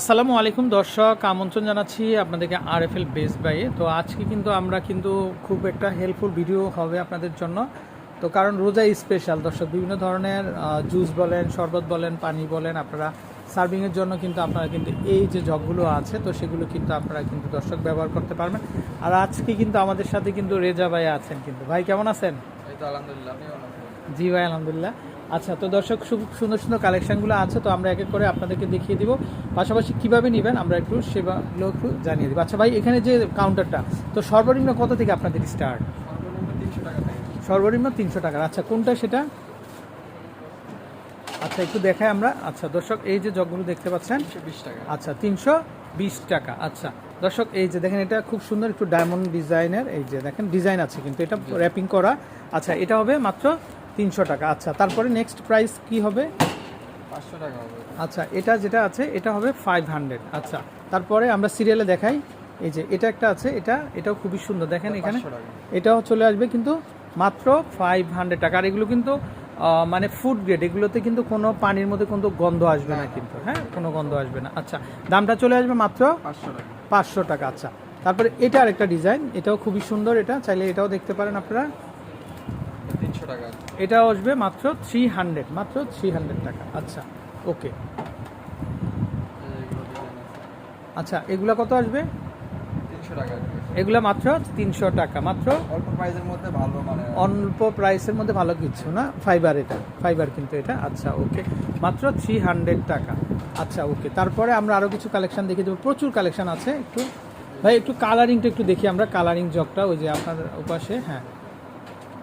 আসসালামু আলাইকুম দর্শক আমন্ত্রণ জানাচ্ছি আপনাদেরকে আর এফ এল বেস বাইয়ে তো আজকে কিন্তু আমরা কিন্তু খুব একটা হেল্পফুল ভিডিও হবে আপনাদের জন্য। তো কারণ রোজা স্পেশাল দর্শক বিভিন্ন ধরনের জুস বলেন শরবত বলেন পানি বলেন আপনারা সার্ভিংয়ের জন্য কিন্তু আপনারা কিন্তু এই যে জগগুলো আছে তো সেগুলো কিন্তু আপনারা কিন্তু দর্শক ব্যবহার করতে পারবেন। আর আজকে কিন্তু আমাদের সাথে কিন্তু রেজা ভাই আছেন কিন্তু। ভাই কেমন আছেন? জি ভাই আলহামদুলিল্লাহ। আচ্ছা তো দর্শক খুব সুন্দর সুন্দর কালেকশনগুলো আছে তো আমরা এক এক করে আপনাদেরকে দেখিয়ে দিব। পাশাপাশি কীভাবে নেবেন আমরা একটু সেবাগুলো একটু জানিয়ে দিব। আচ্ছা ভাই এখানে যে কাউন্টারটা তো সর্বনিম্ন কত থেকে আপনাদের স্টার্ট সর্বনিম্ন তিনশো টাকা থেকে সর্বনিম্ন তিনশো টাকার। আচ্ছা কোনটা সেটা? আচ্ছা একটু দেখাই আমরা। আচ্ছা দর্শক এই যে জগগুলো দেখতে পাচ্ছেন? বিশ টাকা। আচ্ছা তিনশো বিশ টাকা। আচ্ছা দর্শক এই যে দেখেন এটা খুব সুন্দর একটু ডায়মন্ড ডিজাইনের এই যে দেখেন ডিজাইন আছে কিন্তু এটা র্যাপিং করা। আচ্ছা এটা হবে মাত্র তিনশো টাকা। আচ্ছা তারপরে নেক্সট প্রাইস কি হবে? পাঁচশো টাকা হবে। আচ্ছা এটা যেটা আছে এটা হবে ফাইভ হান্ড্রেড আচ্ছা তারপরে আমরা সিরিয়ালে দেখাই। এই যে এটা একটা আছে এটা এটাও খুবই সুন্দর। দেখেন এখানে এটাও চলে আসবে কিন্তু মাত্র ফাইভ হান্ড্রেড টাকা। আর এগুলো কিন্তু মানে ফুড গ্রেড এগুলোতে কিন্তু কোনো পানির মধ্যে কিন্তু গন্ধ আসবে না কিন্তু হ্যাঁ কোনো গন্ধ আসবে না। আচ্ছা দামটা চলে আসবে মাত্র পাঁচশো টাকা। পাঁচশো টাকা। আচ্ছা তারপরে এটা আরেকটা ডিজাইন এটাও খুবই সুন্দর এটা। চাইলে এটাও দেখতে পারেন আপনারা। তিনশো টাকা। এটাও আসবে মাত্র থ্রি হান্ড্রেড মাত্র থ্রি হান্ড্রেড টাকা। আচ্ছা। ওকে। আচ্ছা এগুলা কত আসবে? তিনশো টাকা আসবে। এগুলা মাত্র তিনশো টাকা মাত্র? অল্প প্রাইসের মধ্যে ভালো মানে। অল্প প্রাইসের মধ্যে ভালো কিছু না? ফাইবার এটা ফাইবার কিন্তু এটা। আচ্ছা ওকে মাত্র থ্রি হান্ড্রেড টাকা। আচ্ছা ওকে তারপরে আমরা আরও কিছু কালেকশন দেখে দেবো। প্রচুর কালেকশন আছে। একটু ভাই একটু কালারিংটা একটু দেখি আমরা। কালারিং জগটা ওই যে আপনার ওপাশে হ্যাঁ।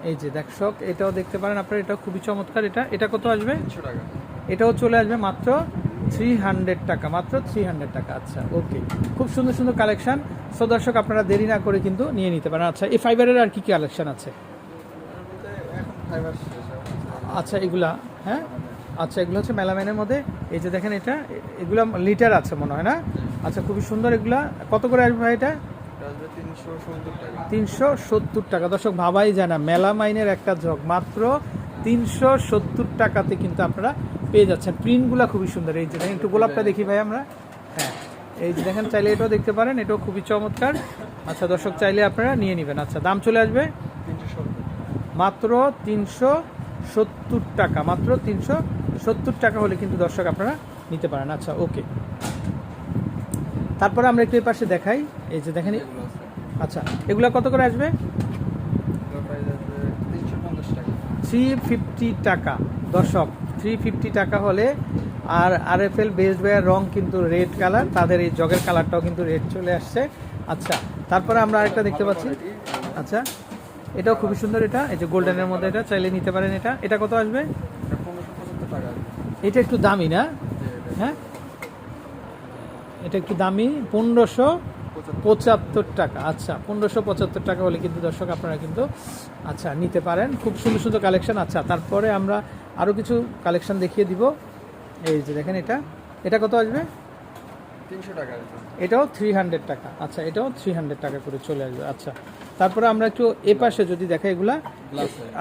এই যে দেখশক এটাও দেখতে পারেন আপনার এটা খুবই চমৎকার এটা এটা কত আসবে? টাকা। এটাও চলে আসবে মাত্র থ্রি হান্ড্রেড টাকা মাত্র থ্রি হান্ড্রেড টাকা আচ্ছা ওকে খুব সুন্দর সুন্দর কালেকশান সো দর্শক আপনারা দেরি না করে কিন্তু নিয়ে নিতে পারেন। আচ্ছা এই ফাইবারের আর কি কি কালেকশান আছে? আচ্ছা এগুলা হ্যাঁ? আচ্ছা এগুলো হচ্ছে মেলামেনের মধ্যে। এই যে দেখেন এটা এগুলো লিটার আছে মনে হয় না? আচ্ছা খুবই সুন্দর এগুলা। কত করে আসবে ভাই এটা? তিনশো সত্তর টাকা। দর্শক ভাবাই যায় না মেলামাইনের একটা জগ মাত্র তিনশো সত্তর টাকাতে কিন্তু আপনারা পেয়ে যাচ্ছেন। প্রিন্টগুলো খুবই সুন্দর। এই যে দেখেন একটু গোলাপটা দেখি ভাই আমরা। হ্যাঁ এই যে দেখেন চাইলে এটাও দেখতে পারেন। এটাও খুবই চমৎকার। আচ্ছা দর্শক চাইলে আপনারা নিয়ে নেবেন। আচ্ছা দাম চলে আসবে? মাত্র তিনশো সত্তর টাকা। মাত্র তিনশো সত্তর টাকা হলে কিন্তু দর্শক আপনারা নিতে পারেন। আচ্ছা ওকে। তারপরে আমরা একটু এই পাশে দেখাই। এই যে দেখেন আচ্ছা এগুলো কত করে আসবে? থ্রি ফিফটি টাকা। দর্শক থ্রি ফিফটি টাকা হলে আর আর এফ এল বেস্ট বয়ের রং কিন্তু রেড কালার তাদের এই জগের কালারটাও কিন্তু রেড চলে আসছে। আচ্ছা তারপরে আমরা আরেকটা দেখতে পাচ্ছি। আচ্ছা এটাও খুবই সুন্দর এটা। এই যে গোল্ডেনের মধ্যে এটা চাইলে নিতে পারেন এটা। এটা কত আসবে। এটা একটু দামি না? হ্যাঁ? এটা একটু দামি? পনেরোশো পঁচাত্তর টাকা। আচ্ছা পনেরোশো পঁচাত্তর টাকা হলে কিন্তু দর্শক আপনারা কিন্তু আচ্ছা নিতে পারেন। খুব সুন্দর সুন্দর কালেকশন। আচ্ছা তারপরে আমরা আরও কিছু কালেকশন দেখিয়ে দিব। এই যে দেখেন এটা। এটা কত আসবে? তিনশো টাকা। এটাও থ্রি হান্ড্রেড টাকা। আচ্ছা এটাও থ্রি হান্ড্রেড টাকা করে চলে আসবে। আচ্ছা তারপরে আমরা একটু এ পাশে যদি দেখাই এগুলা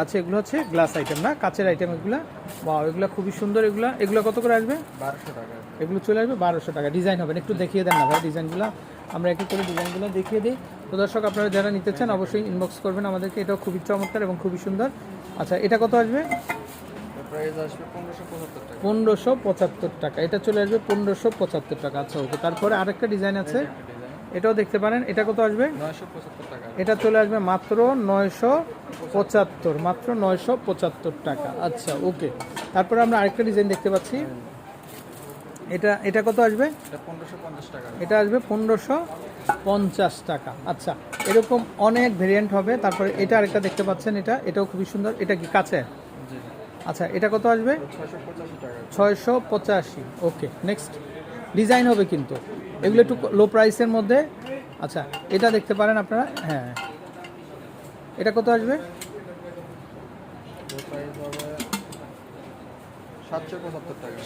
আচ্ছা এগুলো হচ্ছে গ্লাস আইটেম না? কাচের আইটেম এগুলা। বা এগুলো খুবই সুন্দর এগুলা। এগুলো কত করে আসবে? বারোশো টাকা। এগুলো চলে আসবে বারোশো টাকা। ডিজাইন হবে একটু দেখিয়ে দেন না ভাই ডিজাইনগুলো আমরা একটু করে ডিজাইনগুলো দেখিয়ে দিই। তো দর্শক আপনারা যারা নিতে চান অবশ্যই ইনবক্স করবেন আমাদেরকে। এটাও খুবই চমৎকার এবং খুবই সুন্দর। আচ্ছা এটা কত আসবে? পনেরোশো পঁচাত্তর টাকা। এটা চলে আসবে পনেরোশো পঁচাত্তর টাকা। আচ্ছা ওকে। তারপরে আরেকটা ডিজাইন আছে। এটাও দেখতে পারেন। এটা কত আসবে? এটা চলে আসবে মাত্র নয়শো পঁচাত্তর। মাত্র নয়শো পঁচাত্তর টাকা। আচ্ছা ওকে। তারপরে আমরা আরেকটা ডিজাইন দেখতে পাচ্ছি। এটা এটা কত আসবে? এটা আসবে পনেরোশো পঞ্চাশ টাকা। আচ্ছা এরকম অনেক ভেরিয়েন্ট হবে। তারপরে এটা আরেকটা দেখতে পাচ্ছেন এটা। এটাও খুবই সুন্দর। এটা কি কাছে? আচ্ছা এটা কত আসবে? ছয়শো পঁচাশি ওকে নেক্সট ডিজাইন হবে কিন্তু। এগুলো একটু লো প্রাইসের মধ্যে। আচ্ছা এটা দেখতে পারেন আপনারা। হ্যাঁ। এটা কত আসবে?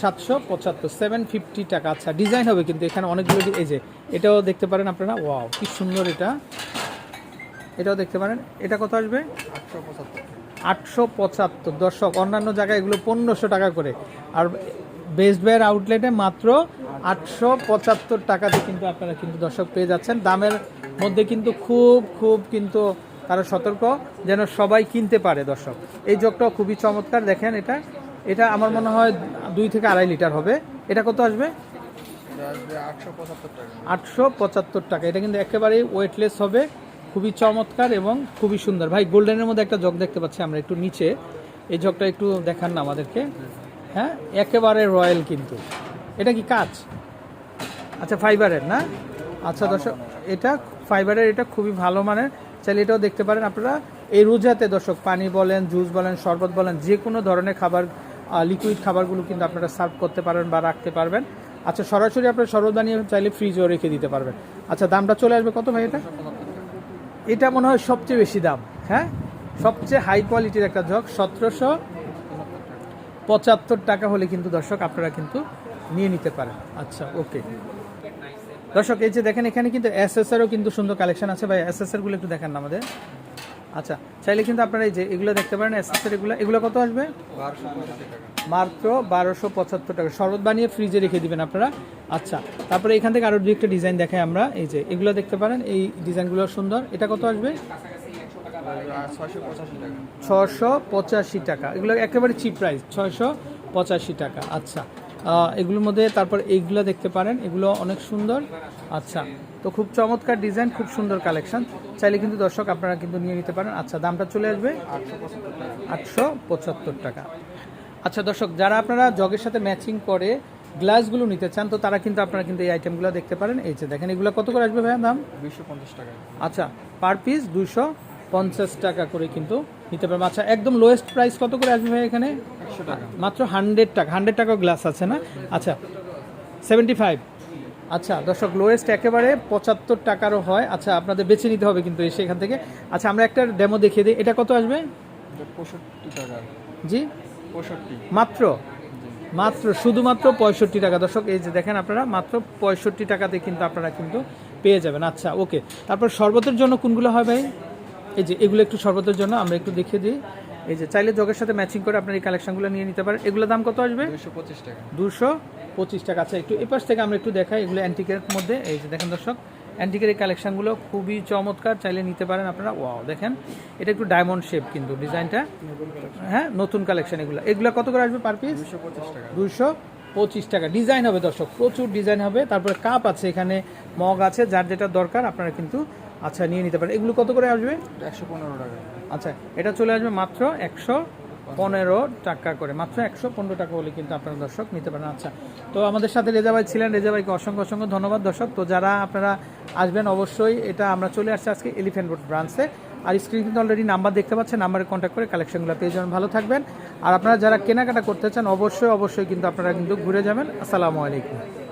সাতশো পঁচাত্তর সেভেন ফিফটি টাকা। আচ্ছা ডিজাইন হবে কিন্তু এখানে অনেকগুলো ডি- এই যে এটাও দেখতে পারেন আপনারা। ওয়াও কি সুন্দর এটা। এটাও দেখতে পারেন। এটা কত আসবে? আটশো পঁচাত্তর। টাকা আটশো পঁচাত্তর। দর্শক অন্যান্য জায়গায় এগুলো পনেরোশো টাকা করে। আর বেস্ট বেয়ার আউটলেটে মাত্র আটশো পঁচাত্তর টাকাতে কিন্তু আপনারা কিন্তু দর্শক পেয়ে যাচ্ছেন। দামের মধ্যে কিন্তু খুব খুব কিন্তু তারা সতর্ক যেন সবাই কিনতে পারে দর্শক। এই জগটাও খুবই চমৎকার। দেখেন এটা। এটা আমার মনে হয় দুই থেকে আড়াই লিটার হবে। এটা কত আসবে? আটশো পঁচাত্তর টাকা। এটা কিন্তু একেবারেই ওয়েটলেস হবে। খুবই চমৎকার এবং খুবই সুন্দর। ভাই গোল্ডেনের মধ্যে একটা জগ দেখতে পাচ্ছি আমরা একটু নিচে। এই জগটা একটু দেখান না আমাদেরকে। হ্যাঁ? একেবারে রয়্যাল কিন্তু। এটা কি কাজ আচ্ছা ফাইবারের না? আচ্ছা দর্শক এটা ফাইবারের এটা খুবই ভালো মানের। চাইলে এটাও দেখতে পারেন আপনারা। এই রোজাতে দর্শক পানি বলেন জুস বলেন শরবত বলেন যে কোনো ধরনের খাবার লিকুইড খাবারগুলো কিন্তু আপনারা সার্ভ করতে পারবেন বা রাখতে পারবেন। আচ্ছা সরাসরি আপনার বানিয়ে চাইলে ফ্রিজেও রেখে দিতে পারবেন। আচ্ছা দামটা চলে আসবে কত ভাই এটা? এটা মনে হয় সবচেয়ে বেশি দাম হ্যাঁ? সবচেয়ে হাই কোয়ালিটির একটা জগ সতেরোশো পঁচাত্তর টাকা হলে কিন্তু দর্শক আপনারা কিন্তু নিয়ে নিতে পারেন। আচ্ছা ওকে দর্শক, এই যে দেখেন, এখানে কিন্তু এসএসআরও কিন্তু সুন্দর কালেকশন আছে। ভাই এসএসআরগুলো একটু দেখেন আমাদের। আচ্ছা চাইলে কিন্তু আপনারা এই যে এগুলো দেখতে পারেন এসএসআর এগুলো। কত আসবে? মাত্র বারোশো পঁচাত্তর টাকা। শরবত বানিয়ে ফ্রিজে রেখে দিবেন আপনারা। আচ্ছা তারপরে এখান থেকে আরও দু একটা ডিজাইন দেখাই আমরা। এই যে এগুলো দেখতে পারেন, এই ডিজাইনগুলো সুন্দর। এটা কত আসবে? ছশো পঁচাশি টাকা। এগুলো একেবারে চিপ প্রাইস ছয়শো পঁচাশি টাকা। আচ্ছা এগুলোর মধ্যে তারপর এইগুলো দেখতে পারেন। এগুলো অনেক সুন্দর। আচ্ছা তো খুব চমৎকার ডিজাইন খুব সুন্দর কালেকশন। চাইলে কিন্তু দর্শক আপনারা কিন্তু নিয়ে নিতে পারেন। আচ্ছা দামটা চলে আসবে? আটশো পঁচাত্তর টাকা। আচ্ছা দর্শক যারা আপনারা জগের সাথে ম্যাচিং করে গ্লাসগুলো নিতে চান তো তারা কিন্তু আপনারা কিন্তু এই আইটেমগুলো দেখতে পারেন। এই যে দেখেন এগুলো কত করে আসবে ভাইয়া দাম? দুইশো পঞ্চাশ টাকা। আচ্ছা পার পিস দুশো পঞ্চাশ টাকা করে কিন্তু নিতে পারবেন আচ্ছা একদম লোয়েস্ট প্রাইস কত করে আসবে ভাই এখানে? মাত্র হান্ড্রেড টাকা হান্ড্রেড টাকা গ্লাস আছে না? আচ্ছা সেভেন্টি ফাইভ আচ্ছা দর্শক লোয়েস্ট একেবারে পঁচাত্তর টাকারও হয়। আচ্ছা আপনাদের বেছে নিতে হবে কিন্তু এসে এখান থেকে। আচ্ছা আমরা একটা ডেমো দেখিয়ে দিই। এটা কত আসবে? এটা পঁয়ষট্টি টাকা। জি? পঁয়ষট্টি। মাত্র? মাত্র শুধুমাত্র পঁয়ষট্টি টাকা। দর্শক এই যে দেখেন আপনারা মাত্র পঁয়ষট্টি টাকাতে কিন্তু আপনারা কিন্তু পেয়ে যাবেন। আচ্ছা ওকে তারপর শরবতের জন্য কোনগুলো হয় ভাই? এই যে এগুলো একটু শরবতের জন্য আমরা একটু দেখিয়ে দিই। এই যে চাইলে জগের সাথে ম্যাচিং করে আপনার এই কালেকশনগুলো নিয়ে নিতে পারেন। এগুলোর দাম কত আসবে? দুইশো পঁচিশ টাকা। দুশো পঁচিশ টাকা। আচ্ছা একটু এপাশ থেকে আমরা একটু দেখাই এগুলো অ্যান্টিকের মধ্যে। এই যে দেখেন দর্শক অ্যান্টিকের এই কালেকশনগুলো খুবই চমৎকার। চাইলে নিতে পারেন আপনারা। ওয়াও দেখেন এটা একটু ডায়মন্ড শেপ কিন্তু ডিজাইনটা। হ্যাঁ নতুন কালেকশন এগুলো। এগুলো কত করে আসবে পার পিস দুশো পঁচিশ টাকা। ডিজাইন হবে দর্শক প্রচুর ডিজাইন হবে। তারপরে কাপ আছে এখানে মগ আছে যার যেটা দরকার আপনারা কিন্তু আচ্ছা নিয়ে নিতে পারেন। এগুলো কত করে আসবে? একশো পনেরো টাকা। আচ্ছা এটা চলে আসবে মাত্র একশো পনেরো টাকা করে। মাত্র একশো পনেরো টাকা হলে কিন্তু আপনারা দর্শক নিতে পারেন। আচ্ছা তো আমাদের সাথে রেজা ভাই ছিলেন। রেজা ভাইকে অসংখ্য অসংখ্য ধন্যবাদ দর্শক। তো যারা আপনারা আসবেন অবশ্যই এটা আমরা চলে আসছি আজকে এলিফেন্ট রোড ব্রাঞ্চে আর স্ক্রিন কিন্তু অলরেডি নাম্বার দেখতে পাচ্ছেন নাম্বারে কন্ট্যাক্ট করে কালেকশনগুলো পেয়ে যাবেন। ভালো থাকবেন। আর আপনারা যারা কেনাকাটা করতে চান অবশ্যই অবশ্যই কিন্তু আপনারা কিন্তু ঘুরে যাবেন। আসসালামু আলাইকুম।